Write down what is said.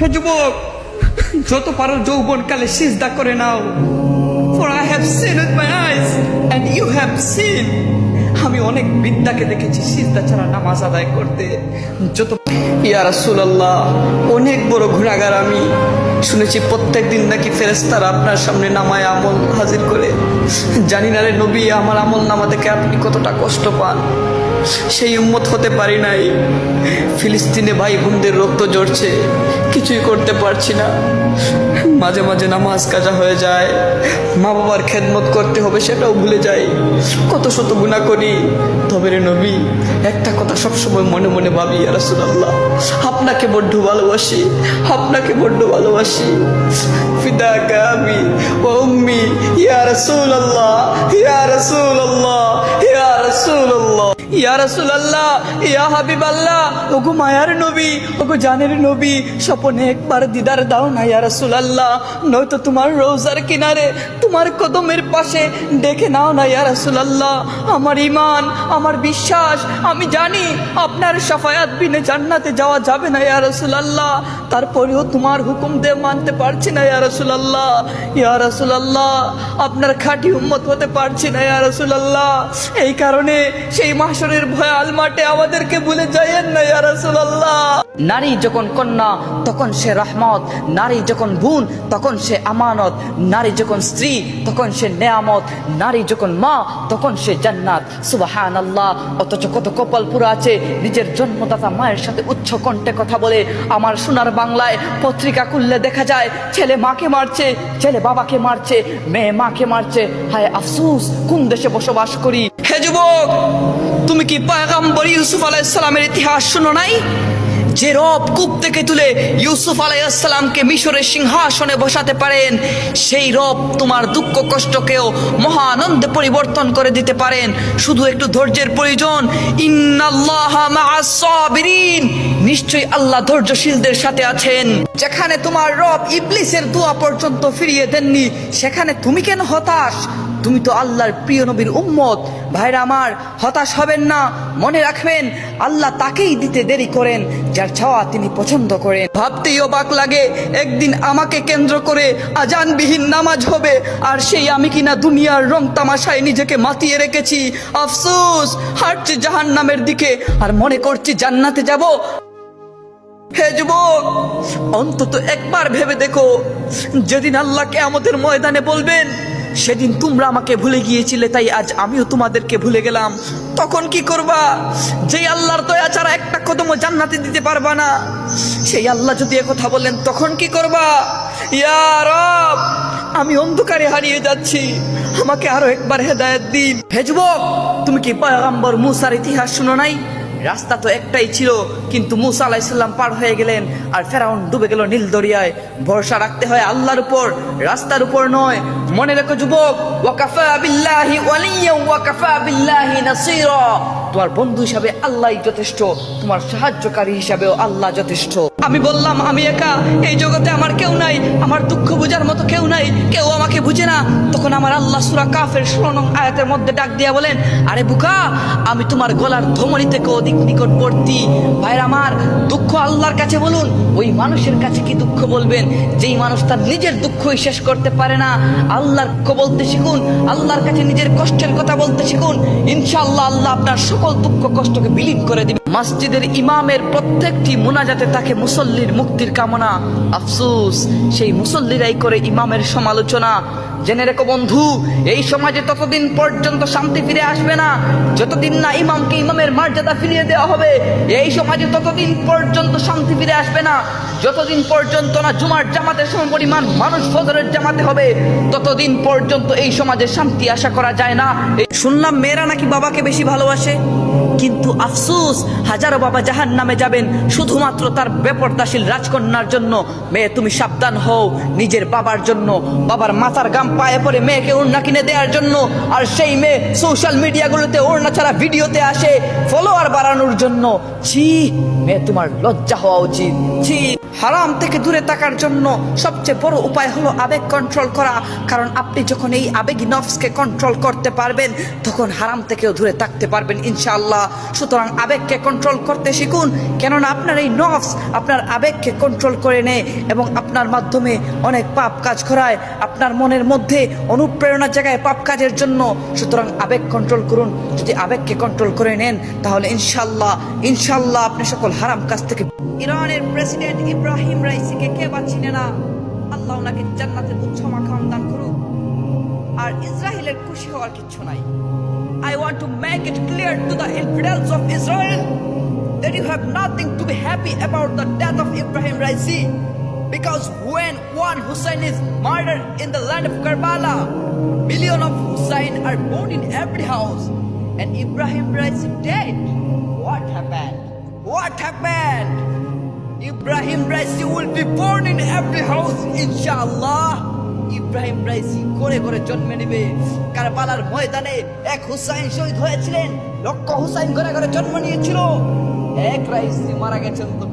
হে যুবক, যত পারো যৌবন কালে সিজদা করে নাও। For I have seen with my eyes and you have seen আমি অনেক বিদ্যাকে দেখেছি, সিজদা ছাড়া নামাজ আদায় করতে। যত ইয়া অনেক বড় ঘোড়াগার আমি। শুনেছি প্রত্যেক দিন নাকি ফেরেস্তারা আপনার সামনে নামায় আমল হাজির করে। জানি না রে নবী, আমার আমল নামা দেখে আপনি কতটা কষ্ট পান। সেই উম্মত হতে পারি নাই। ফিলিস্তিনে ভাই বোনদের রক্ত ঝরছে, কিছুই করতে পারছি না। মাঝে মাঝে নামাজ কাজা হয়ে যায় মা বাবার খেদমত করতে হবে সেটাও ভুলে যাই। কত শত গুণা করি। তবে রে নবী, একটা কথা সবসময় মনে মনে ভাবি রাসুলাল্লাহ আপনাকে বড্ড ভালোবাসি, আপনাকে বড্ড ভালোবাসি। ফিদা কাবি ও উম্মি, ইয়া রাসূলুল্লাহ ইয়া রাসূলুল্লাহ, ইয়া ইয়া মায়ার নবী নবী, স্বপনে একবার দাও নয়তো তোমার রোজার কিনারে, তোমার কদমের পাশে দেখে নাও না আমার ঈমান, আমার বিশ্বাস, আমি জানি আপনার শাফায়াত বিনে জান্নাতে যাওয়া যাবে না ইয়া রাসূলুল্লাহ, তারপরেও তোমার হুকুম দিয়ে মানতে পারছি না ইয়া রাসূলুল্লাহ ইয়া রাসূলুল্লাহ, আপনার খাঁটি উম্মত হতে পারছি না ইয়া এই কারণে সেই মাহশরের ভয়াল মাঠে আমাদেরকে ভুলে যাইয়েন না ইয়া রাসূলুল্লাহ। নারী যখন কন্যা তখন সে রহমত। নারী যখন বোন তখন সে আমানত। নারী যখন স্ত্রী তখন সে নেয়ামত। নারী যখন মা তখন সে জান্নাত। সুবাহান আল্লাহ অথচ কত কপাল পুরো আছে নিজের জন্মদাতা মায়ের সাথে উচ্চ কণ্ঠে কথা বলে। আমার সোনার বাংলায় পত্রিকা খুললে দেখা যায় ছেলে মাকে মারছে ছেলে বাবাকে মারছে মেয়ে মাকে মারছে। হায় আফসুস কোন দেশে বসবাস করি? হে যুবক তুমি কি পয়গাম্বর ইউসুফ আলাইসালামের ইতিহাস শুনো নাই? যে রব কূপ থেকে তুলে ইউসুফ আলাইসালামকে মিশরের সিংহাসনে বসাতে পারেন, সেই রব তোমার দুঃখ কষ্টকেও মহানন্দে পরিবর্তন করে দিতে পারেন। শুধু একটু ধৈর্যের প্রয়োজন। নিশ্চয়ই আল্লাহ ধৈর্যশীলদের সাথে আছেন। যেখানে তোমার রব ইবলিসের দোয়া পর্যন্ত ফিরিয়ে দেননি, সেখানে তুমি কেন হতাশ? তুমি তো আল্লাহর প্রিয় নবীর উম্মত। ভাইরা আমার, হতাশ হবেন না। মনে রাখবেন, আল্লাহ তাকেই দিতে দেরি করেন। ছাওয়া তিনি পছন্দ করেন। ভাবতেই অবাক লাগে, একদিন আমাকে কেন্দ্র করে আজানবিহীন নামাজ হবে, আর সেই আমি কিনা দুনিয়ার রং তামাশায় নিজেকে মাতিয়ে রেখেছি। আফসোস, হাঁটছি জাহান নামের দিকে, আর মনে করছি জান্নাতে যাব। হে যুবক, অন্তত একবার ভেবে দেখো, যেদিন আল্লাহকে আমাদের ময়দানে বলবেন সেদিন তোমরা আমাকে ভুলে গিয়েছিলে, তাই আজ আমিও তোমাদেরকে ভুলে গেলাম। তখন কি করবা? যে আল্লাহর দয়া ছাড়া একটা কদম জান্নাতে দিতে পারবা না। সেই আল্লাহ যদি কথা বললেন তখন কি করবা? ইয়া রব, আমি অন্ধকারে হারিয়ে যাচ্ছি। আমাকে আরও একবার হেদায়েত দিন। হে তুমি কি পয়গম্বর মুসার ইতিহাস শুনো নাই? রাস্তা তো একটাই ছিল, কিন্তু মুসা আলাইসাল্লাম পার হয়ে গেলেন আর ফেরাউন ডুবে গেল নীল দরিয়ায়। ভরসা রাখতে হয় আল্লাহর উপর, রাস্তার উপর নয় মনে রেখো যুবক, ওয়াকাফা বিল্লাহি ওয়ালিয়া ওয়াকাফা বিল্লাহি নাসীরা। তোমার বন্ধু হিসাবে আল্লাহই যথেষ্ট, তোমার সাহায্যকারী হিসাবেও আল্লাহ যথেষ্ট। আমি বললাম, আমি একা, এই জগতে আমার কেউ নাই, আমার দুঃখ বোঝার মতো কেউ নাই, কেউ আমাকে বুঝে না। তখন আমার আল্লাহ সুরা কাফের ষোলো আয়াতের মধ্যে ডাক দিয়া বলেন, আরে বুকা, আমি তোমার গলার ধমনী থেকে অধিক নিকটবর্তী। ভাইর আমার, দুঃখ আল্লাহর কাছে বলুন, ওই মানুষের কাছে কি দুঃখ বলবেন? যেই মানুষ তার নিজের দুঃখই শেষ করতে পারে না। আল্লাহর বলতে শিখুন, আল্লাহর কাছে নিজের কষ্টের কথা বলতে শিখুন, ইনশাআল্লাহ আল্লাহ আপনার সকল দুঃখ কষ্টকে বিলীন করে দিবে। মসজিদের ইমামের প্রত্যেকটি মোনাজাতে তাকে মুসল্লির মুক্তির কামনা। আফসুস, সেই মুসল্লিরাই করে ইমামের সমালোচনা। জেনে রেখো বন্ধু, এই সমাজে ততদিন পর্যন্ত শান্তি ফিরে আসবে না। যতদিন না ইমামকে ইমামের মর্যাদা ফিরিয়ে দেওয়া হবে, এই সমাজে ততদিন পর্যন্ত শান্তি ফিরে আসবে না। যতদিন পর্যন্ত না জুমার জামাতের সম পরিমাণ মানুষ ফজরের জামাতে হবে, ততদিন পর্যন্ত এই সমাজে শান্তি আশা করা যায় না। শুনলাম মেয়েরা নাকি বাবাকে বেশি ভালোবাসে। কিন্তু আফসুস, হাজারো বাবা জাহান নামে যাবেন শুধুমাত্র তার বেপরদাশীল রাজকন্যার জন্য। মেয়ে, তুমি সাবধান হও নিজের বাবার জন্য। বাবার মাথার গাম পায়ে পরে মেয়েকে ওড়না কিনে দেওয়ার জন্য। আর সেই মেয়ে সোশ্যাল মিডিয়াগুলোতে ওড়না ছাড়া ভিডিওতে আসে ফলোয়ার বাড়ানোর জন্য। ছি, মেয়ে তোমার লজ্জা হওয়া উচিত। ছি, হারাম থেকে দূরে থাকার জন্য সবচেয়ে বড় উপায় হলো আবেগ কন্ট্রোল করা। কারণ আপনি যখন এই আবেগী নফসকে কন্ট্রোল করতে পারবেন, তখন হারাম থেকেও দূরে থাকতে পারবেন ইনশাআল্লাহ। সুতরাং আবেগকে কন্ট্রোল করতে শিখুন। কেননা আপনার এই নফস আপনার আবেগকে কন্ট্রোল করে নেয় এবং আপনার মাধ্যমে অনেক পাপ কাজ করায়। আপনার মনের মধ্যে অনুপ্রেরণার জায়গায় পাপ কাজের জন্য। সুতরাং আবেগ কন্ট্রোল করুন। যদি আবেগকে কন্ট্রোল করে নেন, তাহলে ইনশাল্লাহ ইনশাল্লাহ আপনি সকল হারাম কাজ থেকে ইরানের প্রেসিডেন্ট ইব্রাহিম রাইসিকে কে পাচ্ছিনে না? আল্লাহ ওনাকে জান্নাতের উচ্চ মাকাম দান করুক। আর ইসরায়েলের খুশি হওয়ার কিচ্ছু নাই। I want to make it clear to the infidels of Israel that you have nothing to be happy about the death of Ibrahim Raisi. Because when one Hussein is murdered in the land of Karbala, million of Hussein are born in every house. And Ibrahim Raisi dead. What happened? What happened? Ibrahim Raisi will be born in every house, inshallah. Ebrahim Raisi করে করে জন্মে নেবে কারবালার ময়দানে এক হুসাইন শহীদ হয়েছিলেন লক্ষ হুসাইন করে করে জন্ম নিয়েছিল এক রাইসি মারা গেছেন তো